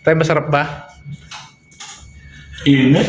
Tay, masarap ba? Init.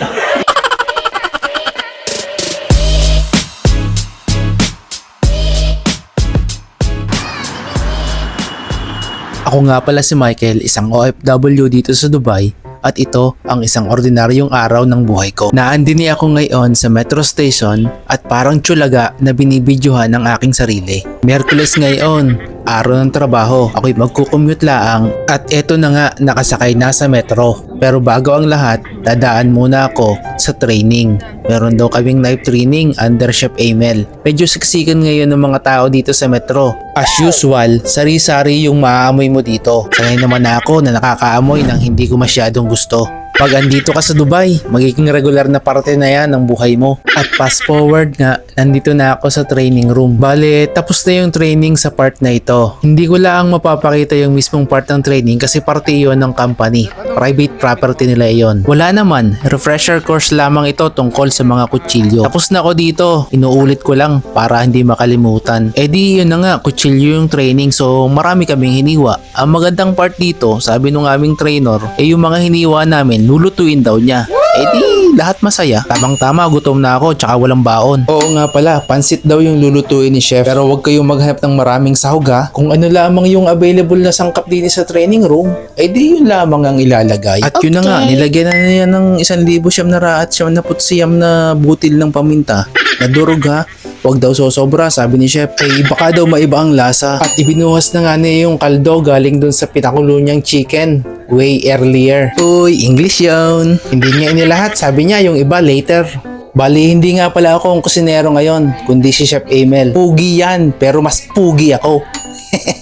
Ako nga pala si Michael, isang OFW dito sa Dubai at ito ang isang ordinaryong araw ng buhay ko. Naandini ako ngayon sa metro station at parang tsulaga na binibidyohan ng aking sarili. Merkules ngayon, araw ng trabaho. Ako'y magkukommute laang at eto na nga nakasakay na sa metro. Pero bago ang lahat, dadaan muna ako sa training. Meron daw kaming night training under Chef Emil. Medyo siksikan ngayon ng mga tao dito sa metro. As usual, sari-sari yung maaamoy mo dito. Sanay naman ako na nakakaamoy ng hindi ko masyadong gusto. Pag andito ka sa Dubai, magiging regular na parte na yan ng buhay mo. At fast forward nga, nandito na ako sa training room. Bale, tapos na yung training sa part na ito. Hindi ko lang mapapakita yung mismong part ng training kasi parte yon ng company. Private property nila yon. Wala naman, refresher course lamang ito tungkol sa mga kutsilyo. Tapos na ako dito, inuulit ko lang para hindi makalimutan. Eh di yun na nga, kutsilyo yung training so marami kaming hiniwa. Ang magandang part dito, sabi nung aming trainer, eh yung mga hiniwa namin, lulutuin daw niya. Eh di, lahat masaya. Tamang-tama, gutom na ako, tsaka walang baon. Oo nga pala, pansit daw yung lulutuin ni chef. Pero wag kayong maghanap ng maraming sahog ha. Kung ano lamang yung available na sangkap din sa training room, eh di yun lamang ang ilalagay. At yun na nga, nilagyan na niya ng isang libo siyam na ra at siyam na putsiyam na butil ng paminta. Nadurog ha. Huwag daw sosobra, sabi ni Chef. Eh, baka daw maiba ang lasa. At ibinuhas na nga niya yung kaldo galing dun sa pinakulo niyang chicken way earlier. Uy, English yun. Hindi niya inilahat, sabi niya yung iba later. Bali, hindi nga pala ako ang kusinero ngayon, kundi si Chef Emil. Pugi yan, pero mas pugi ako.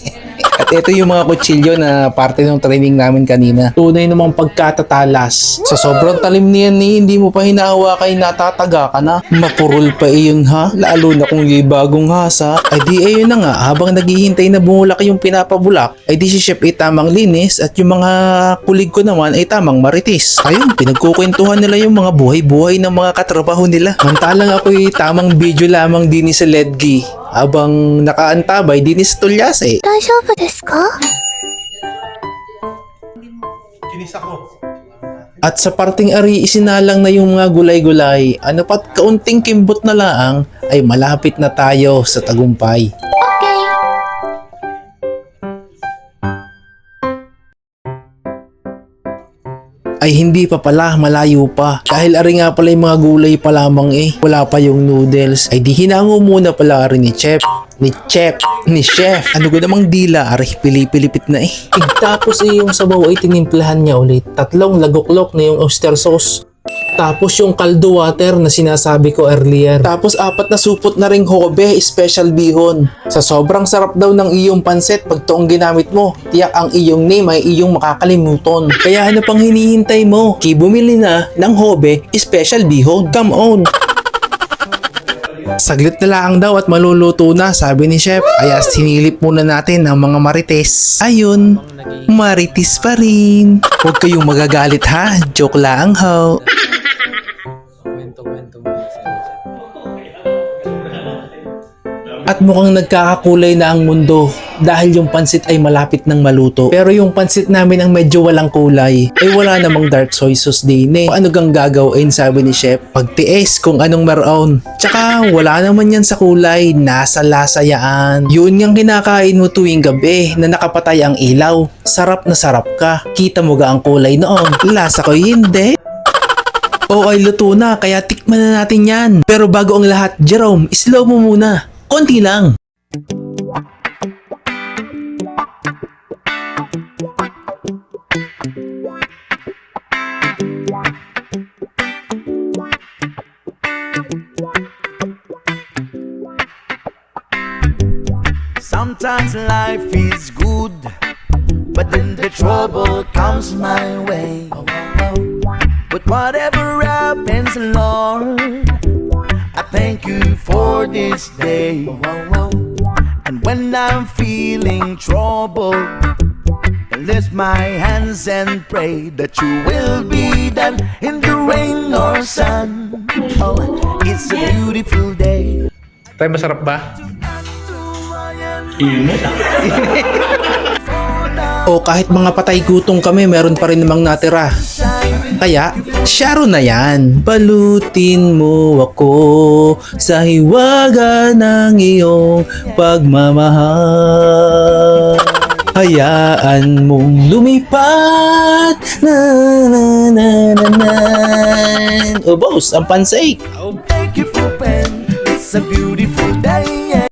At ito yung mga kutsilyo na parte ng training namin kanina. Tunay namang pagkatatalas. Sa sobrang talim niyan ni hindi mo pa hinahawakan natataga ka na. Mapurol pa iyon ha. Lalo na kung yung bagong hasa. Ay di ayun na nga habang naghihintay na bumulak yung pinapabulak ay di si Chef ay tamang linis at yung mga kulig ko naman ay tamang maritis. Ayun, pinagkukwentuhan nila yung mga buhay-buhay ng mga katrabaho nila. Mantalang ako'y tamang video lamang din sa Ledgi habang nakaantabay din sa Tulyase. 大丈夫ですか Kinis ako. At sa parting ari isinalang na yung mga gulay-gulay, ano pat kaunting kimbot na laang ay malapit na tayo sa tagumpay. Ay hindi pa pala, malayo pa. Dahil ari nga pala yung mga gulay pa lamang eh. Wala pa yung noodles. Ay di hinango muna pala ari ni Chef. Ni Chef. Ni Chef. Ano ko namang dila, ari pilipilipit na eh. Tapos eh, yung sabaw ay tinimplahan niya ulit. Tatlong lagoklok na yung oyster sauce. Tapos yung kaldo water na sinasabi ko earlier. Tapos apat na supot na ring hobe, special bihon. Sa sobrang sarap daw ng iyong pansit pag toong ginamit mo, tiyak ang iyong name ay iyong makakalimutan. Kaya ano pang hinihintay mo? Ki bumili na ng hobe, special bihon. Come on! Saglit na lang daw at maluluto na, sabi ni Chef. Kaya sinilip muna natin ang mga marites. Ayun, marites pa rin. Huwag kayong magagalit ha, joke lang ho. At mukhang nagkakakulay na ang mundo dahil yung pansit ay malapit ng maluto. Pero yung pansit namin ang medyo walang kulay ay wala namang dark soy sauce din eh. Ano gang gagawin sabi ni chef? Pagtiis kung anong meron. Tsaka wala naman yan sa kulay, nasa lasa yaan. Yun yung kinakain mo tuwing gabi na nakapatay ang ilaw. Sarap na sarap ka. Kita mo ga ang kulay noon. Lasa ko hindi. Oo ay luto na kaya tikman na natin yan. Pero bago ang lahat, Jerome, slow mo muna. Konti lang. Sometimes life is good, but then the trouble comes my way. But whatever happens, Lord, I thank you for this day. And when I'm feeling trouble, I lift my hands and pray that you will be done in the rain or sun. Oh, it's a beautiful day. Tay, masarap ba? Init ah. O kahit mga patay gutom kami, meron pa rin namang natira. Kaya, Sharo na yan. Balutin mo ako sa hiwaga ng iyong pagmamahal. Hayaan mong lumipat na na na na na O boss, ang pansake Thank you for pen. It's a beautiful